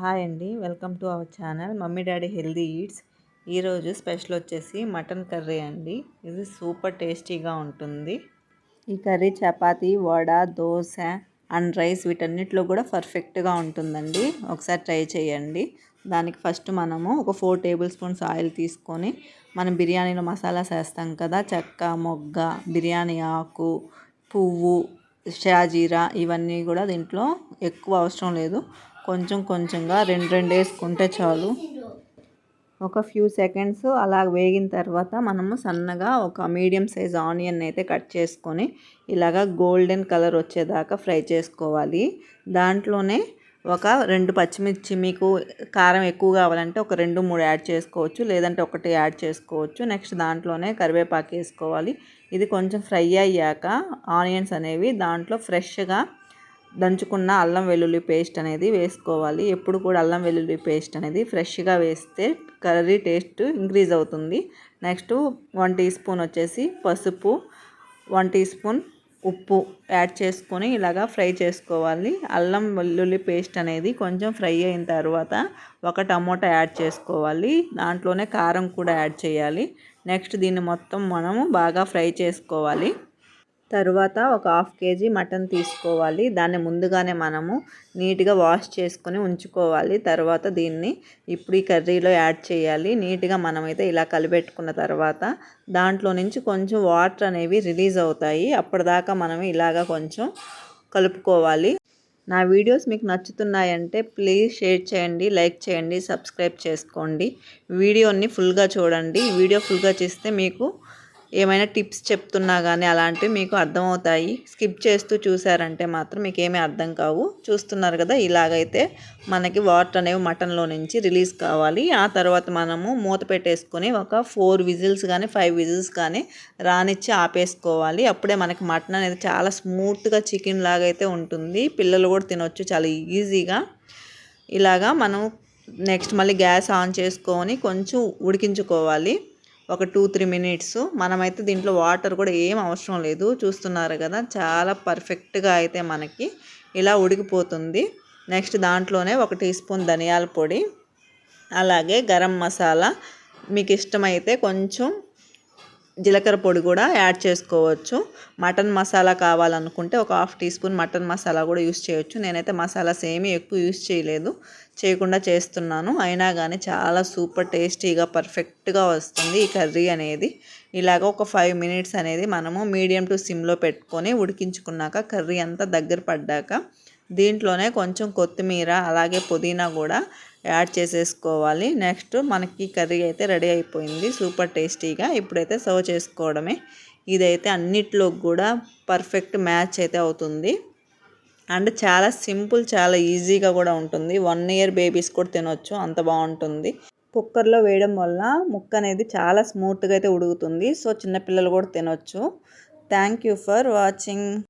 Hi అండి. Welcome to our channel mummy daddy healthy eats. ఈరోజు special వచ్చేసి mutton curry అండి. ఇది సూపర్ టేస్టీగా ఉంటుంది. ఈ curry chapati vada dosa and rice వీటన్నిటిలో కూడా పర్ఫెక్ట్గా ఉంటుందండి. ఒకసారి ట్రై చేయండి. దానికి ఫస్ట్ మనము ఒక ఫోర్ టేబుల్ స్పూన్స్ ఆయిల్ తీసుకొని మనం బిర్యానీలో మసాలాస్ వేస్తాం కదా చెక్క మొగ్గ బిర్యానీ ఆకు పువ్వు షాజీరా ఇవన్నీ కూడా దీంట్లో ఎక్కువ అవసరం లేదు. కొంచెం కొంచెంగా రెండు రెండు వేసుకుంటే చాలు. ఒక ఫ్యూ సెకండ్స్ అలా వేగిన తర్వాత మనము సన్నగా ఒక మీడియం సైజ్ ఆనియన్ అయితే కట్ చేసుకొని ఇలాగ గోల్డెన్ కలర్ వచ్చేదాకా ఫ్రై చేసుకోవాలి. దాంట్లోనే ఒక రెండు పచ్చిమిర్చి మీకు కారం ఎక్కువ కావాలంటే ఒక రెండు మూడు యాడ్ చేసుకోవచ్చు లేదంటే ఒకటి యాడ్ చేసుకోవచ్చు. నెక్స్ట్ దాంట్లోనే కరివేపాకు వేసుకోవాలి. ఇది కొంచెం ఫ్రై అయ్యాక ఆనియన్స్ అనేవి దాంట్లో ఫ్రెష్గా దంచుకున్న అల్లం వెల్లుల్లి పేస్ట్ అనేది వేసుకోవాలి. ఎప్పుడు కూడా అల్లం వెల్లుల్లి పేస్ట్ అనేది ఫ్రెష్గా వేస్తే కర్రీ టేస్ట్ ఇంక్రీజ్ అవుతుంది. నెక్స్ట్ వన్ టీ స్పూన్ వచ్చేసి పసుపు వన్ టీ స్పూన్ ఉప్పు యాడ్ చేసుకొని ఇలాగా ఫ్రై చేసుకోవాలి. అల్లం వెల్లుల్లి పేస్ట్ అనేది కొంచెం ఫ్రై అయిన తర్వాత ఒక టమోటా యాడ్ చేసుకోవాలి. దాంట్లోనే కారం కూడా యాడ్ చేయాలి. నెక్స్ట్ దీన్ని మొత్తం మనము బాగా ఫ్రై చేసుకోవాలి. తరువాత ఒక హాఫ్ కేజీ మటన్ తీసుకోవాలి. దాన్ని ముందుగానే మనము నీట్గా వాష్ చేసుకొని ఉంచుకోవాలి. తర్వాత దీన్ని ఇప్పుడు ఈ కర్రీలో యాడ్ చేయాలి. నీట్గా మనమైతే ఇలా కలిపెట్టుకున్న తర్వాత దాంట్లో నుంచి కొంచెం వాటర్ అనేవి రిలీజ్ అవుతాయి. అప్పటిదాకా మనం ఇలాగ కొంచెం కలుపుకోవాలి. నా వీడియోస్ మీకు నచ్చుతున్నాయంటే ప్లీజ్ షేర్ చేయండి లైక్ చేయండి సబ్స్క్రైబ్ చేసుకోండి. వీడియోని ఫుల్గా చూడండి. వీడియో ఫుల్గా చేస్తే మీకు ఏమైనా టిప్స్ చెప్తున్నా కానీ అలాంటివి మీకు అర్థమవుతాయి. స్కిప్ చేస్తూ చూసారంటే మాత్రం మీకు ఏమీ అర్థం కావు. చూస్తున్నారు కదా ఇలాగైతే మనకి వాటర్ అనేవి మటన్లో నుంచి రిలీజ్ కావాలి. ఆ తర్వాత మనము మూత పెట్టేసుకొని ఒక ఫోర్ విజిల్స్ కానీ ఫైవ్ విజిల్స్ కానీ రానిచ్చి ఆపేసుకోవాలి. అప్పుడే మనకి మటన్ అనేది చాలా స్మూత్గా చికెన్ లాగా అయితే ఉంటుంది. పిల్లలు కూడా తినొచ్చు చాలా ఈజీగా. ఇలాగా మనం నెక్స్ట్ మళ్ళీ గ్యాస్ ఆన్ చేసుకొని కొంచెం ఉడికించుకోవాలి. ఒక టూ త్రీ మినిట్స్. మనమైతే దీంట్లో వాటర్ కూడా ఏం అవసరం లేదు. చూస్తున్నారు కదా చాలా పర్ఫెక్ట్గా అయితే మనకి ఇలా ఉడికిపోతుంది. నెక్స్ట్ దాంట్లోనే ఒక టీ స్పూన్ ధనియాల పొడి అలాగే గరం మసాలా. మీకు ఇష్టమైతే కొంచెం జీలకర్ర పొడి కూడా యాడ్ చేసుకోవచ్చు. మటన్ మసాలా కావాలనుకుంటే ఒక half tea spoon mutton masala కూడా యూస్ చేయొచ్చు. నేనైతే మసాలాస్ ఏమీ ఎక్కువ యూస్ చేయలేదు. చేయకుండా చేస్తున్నాను. అయినా కానీ చాలా సూపర్ టేస్టీగా పర్ఫెక్ట్గా వస్తుంది ఈ కర్రీ అనేది. ఇలాగ ఒక ఫైవ్ మినిట్స్ అనేది మనము మీడియం టు సిమ్లో పెట్టుకొని ఉడికించుకున్నాక కర్రీ అంతా దగ్గర పడ్డాక దీంట్లోనే కొంచెం కొత్తిమీర అలాగే పుదీనా కూడా యాడ్ చేసేసుకోవాలి. నెక్స్ట్ మనకి కర్రీ అయితే రెడీ అయిపోయింది. సూపర్ టేస్టీగా ఇప్పుడైతే సర్వ్ చేసుకోవడమే. ఇదైతే అన్నిట్లో కూడా పర్ఫెక్ట్ మ్యాచ్ అయితే అవుతుంది. అండ్ చాలా సింపుల్ చాలా ఈజీగా కూడా ఉంటుంది. వన్ ఇయర్ బేబీస్ కూడా తినొచ్చు. అంత బాగుంటుంది. కుక్కర్లో వేయడం వల్ల ముక్క అనేది చాలా స్మూత్గా అయితే ఉడుకుతుంది. సో చిన్నపిల్లలు కూడా తినొచ్చు. Thank you for watching.